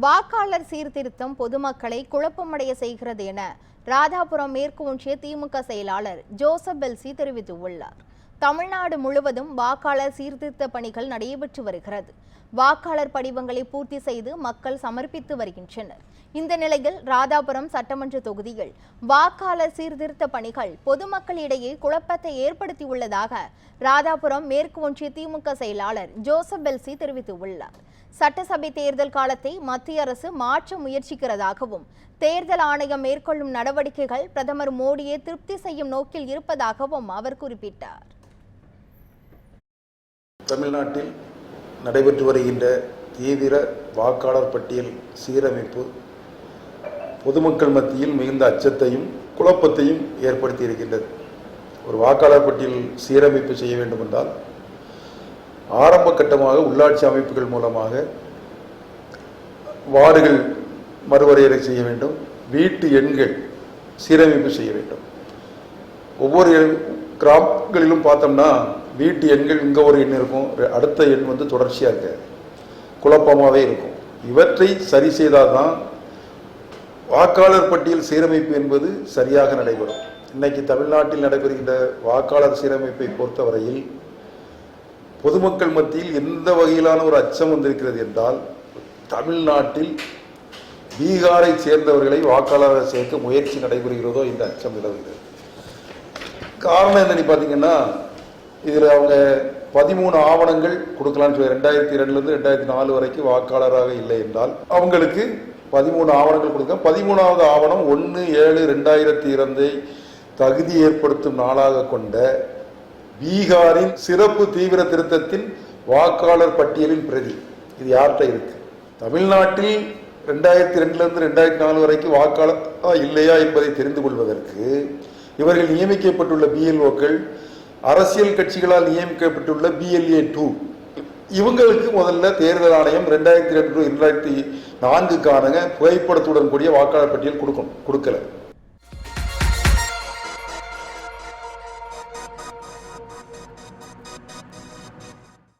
வாக்காளர் சீர்திருத்தம் பொதுமக்களை குழப்பமடைய செய்கிறது என ராதாபுரம் மேற்கு ஒன்றிய திமுக செயலாளர் ஜோசப் பெல்சி தெரிவித்துள்ளார். தமிழ்நாடு முழுவதும் வாக்காளர் சீர்திருத்த பணிகள் நடைபெற்று வருகிறது. வாக்காளர் படிவங்களை பூர்த்தி செய்து மக்கள் சமர்ப்பித்து வருகின்றனர். இந்த நிலையில் ராதாபுரம் சட்டமன்ற தொகுதியில் வாக்காளர் சீர்திருத்த பணிகள் பொதுமக்களிடையே குழப்பத்தை ஏற்படுத்தியுள்ளதாக ராதாபுரம் மேற்கு ஒன்றிய திமுக செயலாளர் ஜோசப் பெல்சி தெரிவித்துள்ளார். சட்டசபை தேர்தல் காலத்தை மத்திய அரசு மாற்ற முயற்சிக்கிறதாகவும் தேர்தல் ஆணையம் மேற்கொள்ளும் நடவடிக்கைகள் பிரதமர் மோடியை திருப்தி செய்யும் நோக்கில் இருப்பதாகவும் அவர் குறிப்பிட்டார். தமிழ்நாட்டில் நடைபெற்று வருகின்ற தீவிர வாக்காளர் பட்டியல் சீரமைப்பு பொதுமக்கள் மத்தியில் மிகுந்த அச்சத்தையும் குழப்பத்தையும் ஏற்படுத்தி இருக்கின்றது. ஒரு வாக்காளர் பட்டியல் சீரமைப்பு செய்ய வேண்டும் என்றால் ஆரம்ப கட்டமாக உள்ளாட்சி அமைப்புகள் மூலமாக வார்டுகள் மறுவரையறை செய்ய வேண்டும் வீட்டு எண்கள் சீரமைப்பு செய்ய வேண்டும். ஒவ்வொரு கிராமங்களிலும் பார்த்தோம்னா வீட்டு எண்கள் இங்கே ஒரு எண் இருக்கும் அடுத்த எண் வந்து தொடர்ச்சியாக இருக்காது. குழப்பமாகவே இருக்கும். இவற்றை சரி செய்தால்தான் வாக்காளர் பட்டியல் சீரமைப்பு என்பது சரியாக நடைபெறும். இன்னைக்கு தமிழ்நாட்டில் நடைபெறுகின்ற வாக்காளர் சீரமைப்பை பொறுத்தவரையில் பொதுமக்கள் மத்தியில் எந்த வகையிலான ஒரு அச்சம் வந்திருக்கிறது என்றால் தமிழ்நாட்டில் பீகாரை சேர்ந்தவர்களை வாக்காளராக சேர்க்க முயற்சி நடைபெறுகிறதோ இந்த அச்சம் நிலவுகிறது. காரணம் என்னன்னு பார்த்தீங்கன்னா இதில் அவங்க பதிமூணு ஆவணங்கள் கொடுக்கலாம்னு சொல்லி ரெண்டாயிரத்தி ரெண்டுலேருந்து ரெண்டாயிரத்தி நாலு வரைக்கும் வாக்காளராக இல்லை என்றால் அவங்களுக்கு பதிமூணு ஆவணங்கள் கொடுக்க பதிமூணாவது ஆவணம் ஒன்று ஏழு ரெண்டாயிரத்தி இரண்டை தகுதி ஏற்படுத்தும் நாளாக கொண்ட பீகாரின் சிறப்பு தீவிர திருத்தத்தின் வாக்காளர் பட்டியலின் பிரதி. இது யார்கிட்ட இருக்கு? தமிழ்நாட்டில் ரெண்டாயிரத்தி ரெண்டுலேருந்து ரெண்டாயிரத்தி நாலு வரைக்கும் வாக்காளர் இல்லையா என்பதை தெரிந்து கொள்வதற்கு இவர்கள் நியமிக்கப்பட்டுள்ள பிஎல்ஓக்கள் அரசியல் கட்சிகளால் நியமிக்கப்பட்டுள்ள பிஎல்ஏ டூ இவங்களுக்கு முதல்ல தேர்தல் ஆணையம் ரெண்டாயிரத்தி ரெண்டு ரெண்டாயிரத்தி நான்குக்கானங்க புகைப்படத்துடன் கூடிய வாக்காளர் பட்டியல் கொடுக்கணும் கொடுக்கல.